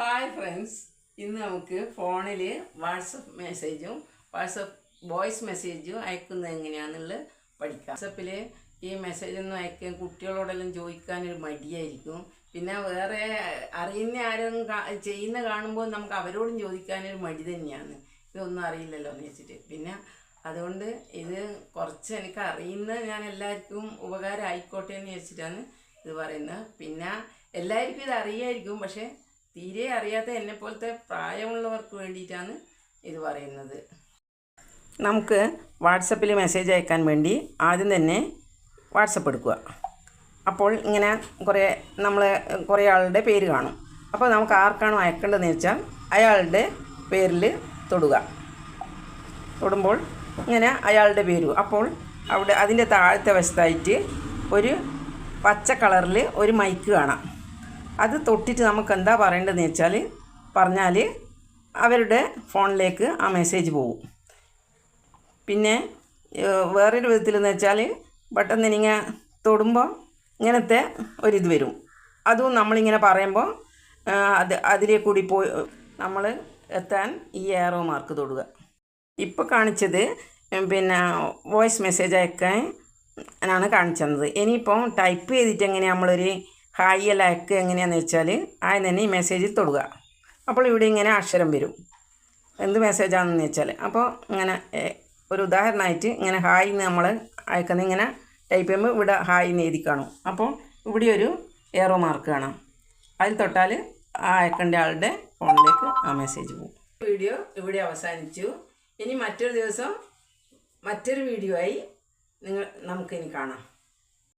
Hi friends ഇന്ന് നമുക്ക് ഫോണിൽ വാട്സപ്പ് മെസ്സേജും വാട്സപ്പ് വോയിസ് മെസ്സേജും അയക്കുന്നത് എങ്ങനെയാണെന്നുള്ളത് പഠിക്കാം. വാട്സപ്പിൽ ഈ മെസ്സേജ് ഒന്നും അയക്കാൻ കുട്ടികളോടെല്ലാം ചോദിക്കാനൊരു മടിയായിരിക്കും. പിന്നെ വേറെ അറിയുന്ന ആരും ചെയ്യുന്ന കാണുമ്പോൾ നമുക്ക് അവരോടും ചോദിക്കാനൊരു മടി തന്നെയാണ്. ഇതൊന്നും അറിയില്ലല്ലോ എന്ന് വെച്ചിട്ട്. പിന്നെ അതുകൊണ്ട് ഇത് കുറച്ച് എനിക്ക് അറിയുന്ന ഞാൻ എല്ലാവർക്കും ഉപകാരം ആയിക്കോട്ടെ എന്ന് വെച്ചിട്ടാണ് ഇത് പറയുന്നത്. പിന്നെ എല്ലാവർക്കും ഇത് അറിയായിരിക്കും പക്ഷേ തീരെ അറിയാത്ത എന്നെ പോലത്തെ പ്രായമുള്ളവർക്ക് വേണ്ടിയിട്ടാണ് ഇത് പറയുന്നത്. നമുക്ക് വാട്സപ്പിൽ മെസ്സേജ് അയക്കാൻ വേണ്ടി ആദ്യം തന്നെ വാട്സപ്പ് എടുക്കുക. അപ്പോൾ ഇങ്ങനെ കുറേ നമ്മൾ കുറേ ആളുടെ പേര് കാണും. അപ്പോൾ നമുക്ക് ആർക്കാണോ അയക്കേണ്ടതെന്ന് വെച്ചാൽ അയാളുടെ പേരിൽ തൊടുക. തൊടുമ്പോൾ ഇങ്ങനെ അയാളുടെ പേര് അപ്പോൾ അവിടെ അതിന്റെ താഴത്തെ വശത്തായിട്ട് ഒരു പച്ച കളറിൽ ഒരു മൈക്ക് കാണാം. അത് തൊട്ടിട്ട് നമുക്ക് എന്താ പറയേണ്ടതെന്ന് വെച്ചാൽ പറഞ്ഞാൽ അവരുടെ ഫോണിലേക്ക് ആ മെസ്സേജ് പോകും. പിന്നെ വേറൊരു വിധത്തിൽ എന്ന് വെച്ചാൽ പെട്ടെന്ന് ഇങ്ങനെ തൊടുമ്പോൾ ഇങ്ങനത്തെ ഒരിത് വരും. അതും നമ്മളിങ്ങനെ പറയുമ്പോൾ അത് അതിലേ കൂടി പോയി നമ്മൾ എത്താൻ ഈ ഏറോ മാർക്ക് തൊടുക. ഇപ്പോൾ കാണിച്ചത് പിന്നെ വോയിസ് മെസ്സേജ് അയക്കാൻ ആണ് കാണിച്ചത് ഇനിയിപ്പോൾ ടൈപ്പ് ചെയ്തിട്ട് എങ്ങനെയാണ് നമ്മളൊരു ഹായ് ലൈക്ക് എങ്ങനെയാണെന്ന് വെച്ചാൽ ആദ്യം തന്നെ ഈ മെസ്സേജിൽ തൊടുക. അപ്പോൾ ഇവിടെ ഇങ്ങനെ അക്ഷരം വരും. എന്ത് മെസ്സേജാണെന്ന് വെച്ചാൽ അപ്പോൾ ഇങ്ങനെ ഒരു ഉദാഹരണമായിട്ട് ഇങ്ങനെ ഹായ് നമ്മൾ അയക്കുന്ന ഇങ്ങനെ ടൈപ്പ് ചെയ്യുമ്പോൾ ഇവിടെ ഹായ് എന്ന് എഴുതി കാണും. അപ്പോൾ ഇവിടെ ഒരു ഏറോ മാർക്ക് കാണാം. അതിൽ തൊട്ടാൽ ആ അയക്കേണ്ട ആളുടെ ഫോണിലേക്ക് ആ മെസ്സേജ് പോകും. വീഡിയോ ഇവിടെ അവസാനിച്ചു. ഇനി മറ്റൊരു ദിവസം മറ്റൊരു വീഡിയോ ആയി നിങ്ങൾ നമുക്കിനി കാണാം.